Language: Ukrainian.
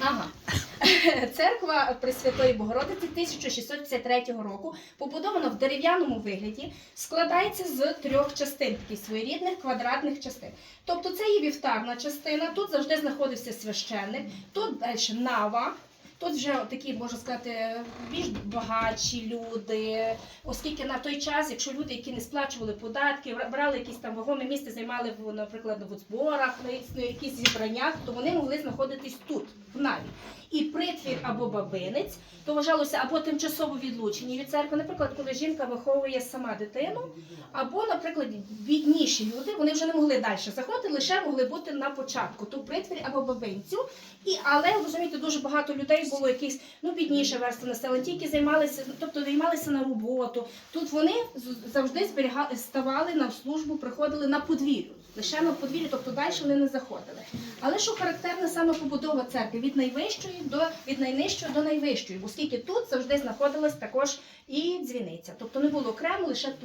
Ага. Церква Пресвятої Богородиці 1653 року побудована в дерев'яному вигляді, складається з трьох частин, таких своєрідних квадратних частин. Тобто це є вівтарна частина, тут завжди знаходився священник, тут далі нава. Тут вже такі, можна сказати, більш багатші люди, оскільки на той час, якщо люди, які не сплачували податки, брали якісь там вагоме місце, займали наприклад, в зборах, на якісь зібраннях, то вони могли знаходитись тут, в Наві. І притвір або бабинець, то вважалося або тимчасово відлучені від церкви, наприклад, коли жінка виховує сама дитину, або, наприклад, бідніші люди, вони вже не могли далі заходити, лише могли бути на початку, ту притвір або бабинцю. І, але розумієте, дуже багато людей було якісь ну бідніша верства населення, ті, які займалися, тобто займалися на роботу. Тут вони завжди зберігали, ставали на службу, приходили на подвір'ю. Лише на подвір'ю, тобто далі вони не заходили. Але що характерна саме побудова церкви від найвищої до від найнижчої до найвищої, оскільки тут завжди знаходилась також і дзвіниця. Тобто не було окремо лише тут.